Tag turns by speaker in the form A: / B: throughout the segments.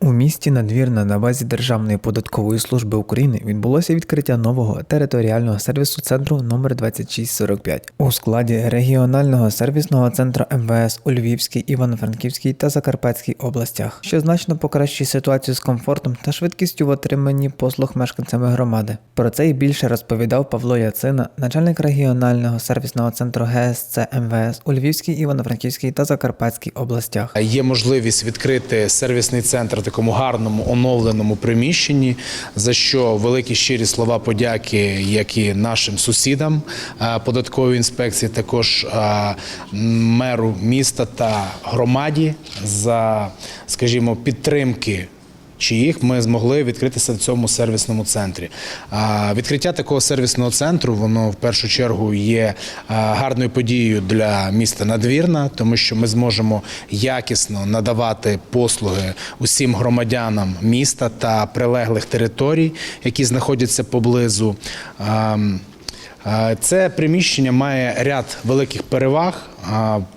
A: У місті Надвірна на базі Державної податкової служби України відбулося відкриття нового територіального сервісу центру номер 2645 у складі регіонального сервісного центру МВС у Львівській, Івано-Франківській та Закарпатській областях, що значно покращує ситуацію з комфортом та швидкістю в отриманні послуг мешканцями громади. Про це й більше розповідав Павло Яцина, начальник регіонального сервісного центру ГСЦ МВС у Львівській, Івано-Франківській та Закарпатській областях.
B: Є можливість відкрити сервісний центр такому гарному оновленому приміщенні, за що великі щирі слова подяки, як і нашим сусідам е, податкової інспекції, також е, меру міста та громаді за, скажімо, підтримки чиїх ми змогли відкритися в цьому сервісному центрі. Відкриття такого сервісного центру воно в першу чергу є гарною подією для міста Надвірна, тому що ми зможемо якісно надавати послуги усім громадянам міста та прилеглих територій, які знаходяться поблизу. Е, Це приміщення має ряд великих переваг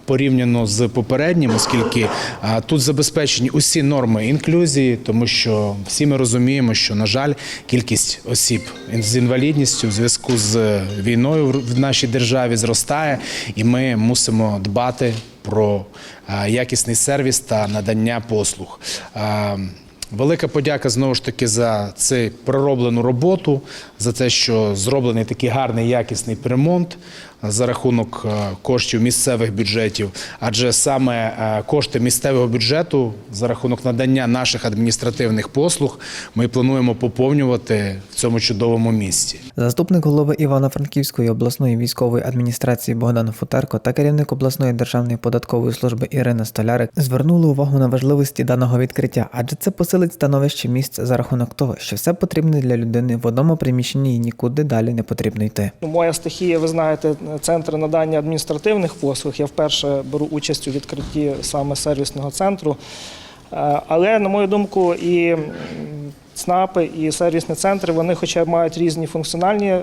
B: порівняно з попереднім, оскільки тут забезпечені усі норми інклюзії, тому що всі ми розуміємо, що на жаль, кількість осіб з інвалідністю в зв'язку з війною в нашій державі зростає, і ми мусимо дбати про якісний сервіс та надання послуг. Велика подяка знову ж таки за цю пророблену роботу, за те, що зроблений такий гарний якісний ремонт за рахунок е, коштів місцевих бюджетів. Адже саме е, кошти місцевого бюджету за рахунок надання наших адміністративних послуг ми плануємо поповнювати в цьому чудовому місці.
A: Заступник голови Івано-Франківської обласної військової адміністрації Богдан Футерко та керівник обласної державної податкової служби Ірина Столярик звернули увагу на важливості даного відкриття, адже це посилить становище місць за рахунок того, що все потрібне для людини в одному приміщенні і нікуди далі не потрібно йти.
C: Моя стихія, ви знаєте, центр надання адміністративних послуг. Я вперше беру участь у відкритті саме сервісного центру. Е, Але, на мою думку, і ЦНАПи, і сервісні центри, вони хоча мають різні функціональні.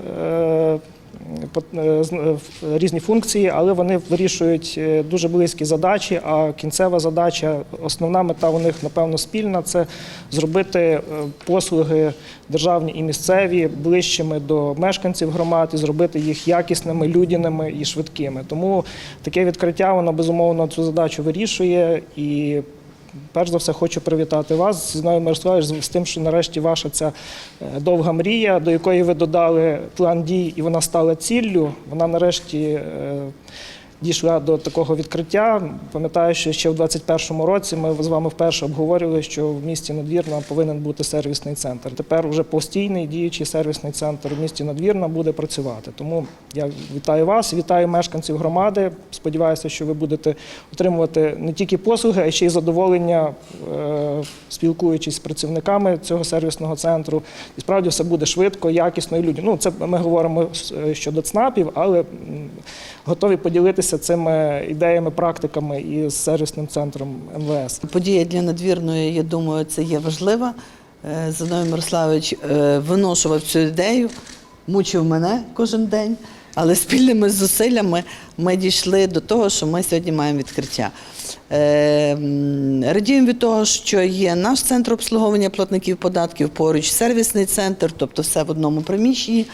C: Е, е, різні функції, але вони вирішують е, дуже близькі задачі. А кінцева задача, основна мета у них, напевно, спільна це зробити послуги державні і місцеві ближчими до мешканців громад і зробити їх якісними, людяними і швидкими. Тому таке відкриття воно безумовно цю задачу вирішує і. Перш за все, хочу привітати вас, Знаю, Мирославович, з з тим, що нарешті ваша ця е, довга мрія, до якої ви додали план дій, і вона стала ціллю. Вона нарешті е, дійшла до такого відкриття. Пам'ятаю, що ще в 2021 році ми з вами вперше обговорювали, що в місті Надвірна повинен бути сервісний центр. Тепер вже постійний діючий сервісний центр в місті Надвірна буде працювати. Тому я вітаю вас, вітаю мешканців громади. Сподіваюся, що ви будете отримувати не тільки послуги, а ще й задоволення, е, спілкуючись з працівниками цього сервісного центру. І справді все буде швидко, якісно і людям. Ну, це ми говоримо е, щодо ЦНАПів, але готові поділитися цими ідеями, практиками і з сервісним центром МВС.
D: Подія для надвірної, я думаю, це є важлива. Е, Зиновій Мирославович е, виношував цю ідею, мучив мене кожен день, але спільними зусиллями ми дійшли до того, що ми сьогодні маємо відкриття. Е, Радіємо від того, що є наш центр обслуговування платників податків, поруч сервісний центр, тобто все в одному приміщенні.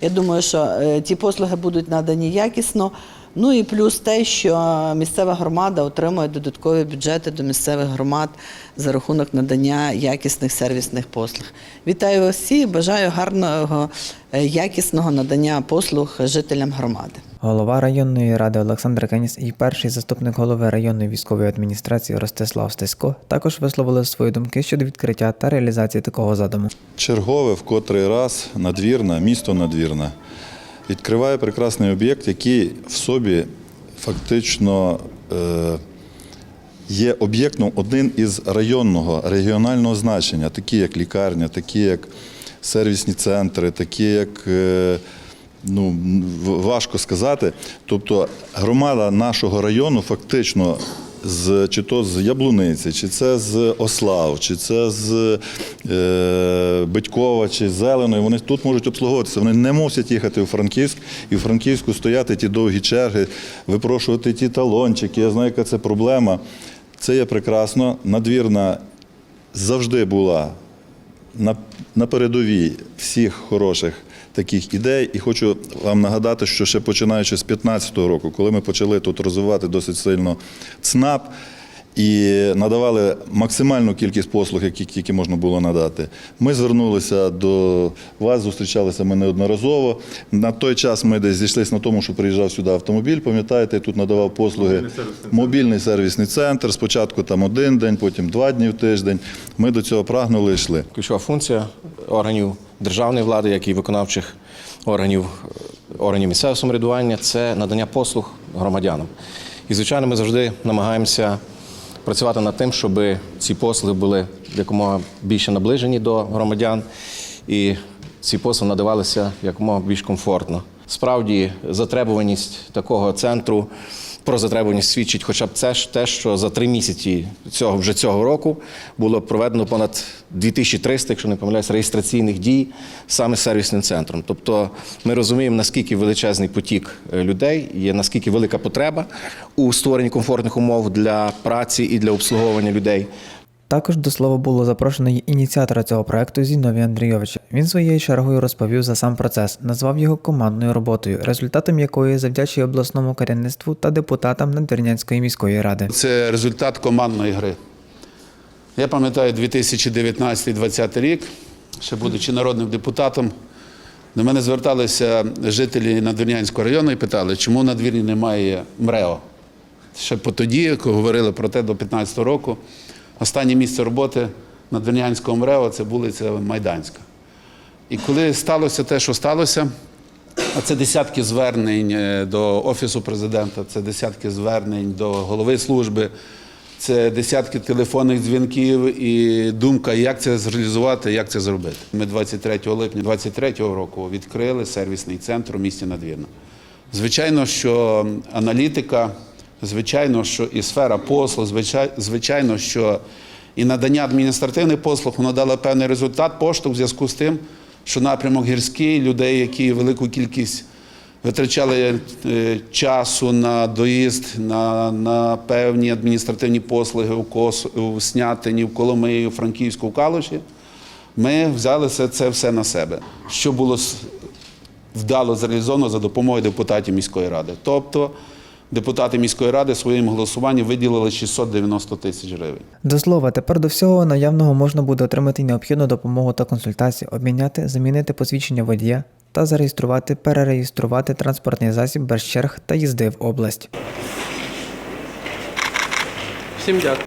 D: Я думаю, що ті послуги будуть надані якісно. Ну і плюс те, що місцева громада отримує додаткові бюджети до місцевих громад за рахунок надання якісних сервісних послуг. Вітаю вас всі, бажаю гарного, е, якісного надання послуг жителям громади.
A: Голова районної ради Олександр Кеніс і перший заступник голови районної військової адміністрації Ростислав Стесько також висловили свої думки щодо відкриття та реалізації такого задуму.
E: Чергове в котрий раз надвірна, місто надвірна, відкриває прекрасний об'єкт, який в собі фактично е, є об'єктом один із районного, регіонального значення, такі як лікарня, такі як сервісні центри, такі як. е, Ну, важко сказати. Тобто громада нашого району фактично з чи то з Яблуниці, чи це з Ослав, чи це з е, Батькова, чи Зеленої, вони тут можуть обслуговуватися. Вони не мусять їхати у Франківськ і в Франківську стояти ті довгі черги, випрошувати ті талончики. Я знаю, яка це проблема. Це є прекрасно. Надвірна завжди була на, на передовій всіх хороших таких ідей. І хочу вам нагадати, що ще починаючи з 2015 року, коли ми почали тут розвивати досить сильно ЦНАП і надавали максимальну кількість послуг, які тільки можна було надати. Ми звернулися до вас, зустрічалися ми неодноразово. На той час ми десь зійшлися на тому, що приїжджав сюди автомобіль. Пам'ятаєте, тут надавав послуги мобільний сервісний центр. Спочатку там один день, потім два дні в тиждень. Ми до цього прагнули і йшли.
F: Ключова функція органів державної влади, як і виконавчих органів, органів місцевого самоврядування це надання послуг громадянам. І, звичайно, ми завжди намагаємося працювати над тим, щоб ці послуги були якомога більше наближені до громадян, і ці послуги надавалися якомога більш комфортно. Справді, затребуваність такого центру про затребуваність свідчить хоча б це ж те, що за три місяці цього вже цього року було проведено понад 2300, якщо не помиляюсь, реєстраційних дій саме сервісним центром. Тобто ми розуміємо, наскільки величезний потік е, людей, є наскільки велика потреба у створенні комфортних умов для праці і для обслуговування людей.
A: Також до слова було запрошено й ініціатора цього проекту Зіновія Андрійовича. Він своєю чергою розповів за сам процес, назвав його командною роботою, результатом якої завдячує обласному керівництву та депутатам Надвірнянської міської ради.
G: Це результат командної гри. Я пам'ятаю 2019-2020 рік, ще будучи народним депутатом, до мене зверталися жителі Надвірнянського району і питали, чому в Надвірні немає МРЕО. Ще по тоді, коли говорили про те до 2015 року, останнє місце роботи Надвірнянського МРЕО це вулиця Майданська. І коли сталося те, що сталося, а це десятки звернень е, до Офісу президента, це десятки звернень до голови служби, це десятки телефонних дзвінків і думка, як це зреалізувати, як це зробити. Ми 23 липня 2023 року відкрили сервісний центр у місті Надвірна. Звичайно, що аналітика, звичайно, що і сфера послуг, звичайно, що і надання адміністративних послуг воно дало певний результат, поштовх в зв'язку з тим, що напрямок гірський, людей, які велику кількість витрачали е, часу на доїзд, на, на певні адміністративні послуги у, Кос, у Снятині, в Коломиї, у Франківську, в Калуші, ми взяли це все на себе. Що було вдало зреалізовано за допомогою депутатів міської ради. Тобто депутати міської ради своїм голосуванням виділили 690 тисяч гривень.
A: До слова, тепер до всього наявного можна буде отримати необхідну допомогу та консультації, обміняти, замінити посвідчення водія та зареєструвати, перереєструвати транспортний засіб без черг та їзди в область.
H: Всім дякую.